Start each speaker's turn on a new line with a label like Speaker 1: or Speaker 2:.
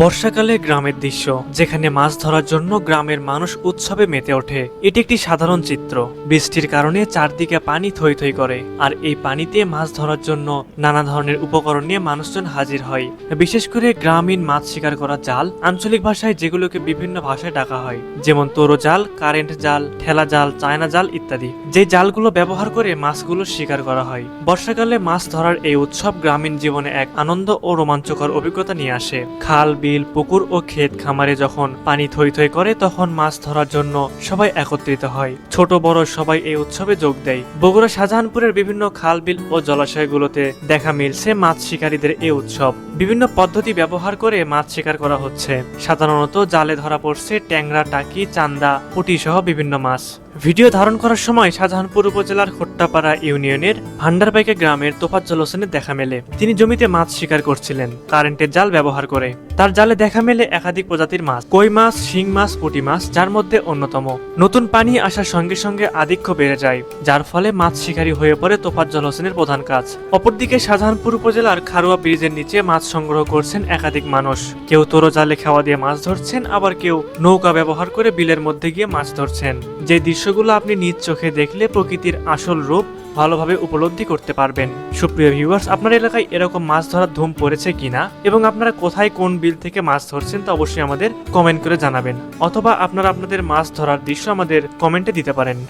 Speaker 1: বর্ষাকালে গ্রামের দৃশ্য, যেখানে মাছ ধরার জন্য গ্রামের মানুষ উৎসবে মেতে ওঠে। এটি একটি সাধারণ চিত্র। বৃষ্টির কারণে চারদিকে পানি থই থই করে, আর এই পানিতে মাছ ধরার জন্য নানা ধরনের উপকরণ নিয়ে মানুষজন হাজির হয়। বিশেষ করে গ্রামীণ মাছ শিকার করা জাল, আঞ্চলিক ভাষায় যেগুলোকে বিভিন্ন ভাষায় ডাকা হয়, যেমন তোরো জাল, কারেন্ট জাল, ঠেলা জাল, চায়না জাল ইত্যাদি। যে জালগুলো ব্যবহার করে মাছগুলো শিকার করা হয়। বর্ষাকালে মাছ ধরার এই উৎসব গ্রামীণ জীবনে এক আনন্দ ও রোমাঞ্চকর অভিজ্ঞতা নিয়ে আসে। খাল, বিল পুকুর ও ক্ষেত খামারে যখন পানি থই থই করে, তখন মাছ ধরার জন্য সবাই একত্রিত হয়। ছোট, বড় সবাই এই উৎসবে যোগ দেয়। বগুড়া, শাহজাহানপুরের বিভিন্ন খাল, বিল ও জলাশয়গুলোতে দেখা মিলছে মাছ শিকারীদের এই উৎসব। বিভিন্ন পদ্ধতি ব্যবহার করে মাছ শিকার করা হচ্ছে। সাধারণত জালে ধরা পড়ছে ট্যাংরা, টাকি, চান্দা, পুঁটি সহ বিভিন্ন মাছ। ভিডিও ধারণ করার সময় শাহজাহানপুর উপজেলার খোট্টাপাড়া ইউনিয়নের ভান্ডারবাইকে গ্রামের তোফাজ্জল হোসেনের দেখা মেলে। তিনি জমিতে মাছ শিকার করছিলেন, কারেন্টের জাল ব্যবহার করে। তার জালে দেখা মেলে একাধিক প্রজাতির মাছ, কই মাছ, শিং মাছ, পুঁটি মাছ, যার মধ্যে অন্যতম। নতুন পানি আসার সঙ্গে সঙ্গে আধিক্য বেড়ে যায়, যার ফলে মাছ শিকারী হয়ে পড়ে তোফাজ্জল হোসেনের প্রধান কাজ। অপরদিকে শাহজাহানপুর উপজেলার খারুয়া ব্রিজের নিচে মাছ সংগ্রহ করছেন একাধিক মানুষ। কেউ তোরো জালে খাওয়া দিয়ে মাছ ধরছেন, আবার কেউ নৌকা ব্যবহার করে বিলের মধ্যে গিয়ে মাছ ধরছেন। যে দৃশ্যগুলো আপনি নিজ চোখে দেখলে প্রকৃতির আসল রূপ ভালোভাবে উপলব্ধি করতে পারবেন। সুপ্রিয় ভিউয়ার্স আপনার এলাকায় এরকম মাছ ধরার ধুম পড়েছে কিনা এবং আপনারা কোথায় কোন বিল থেকে মাছ ধরছেন তা অবশ্যই আমাদের কমেন্ট করে জানাবেন। অথবা আপনারা আপনাদের মাছ ধরার দৃশ্য আমাদের কমেন্টে দিতে পারেন।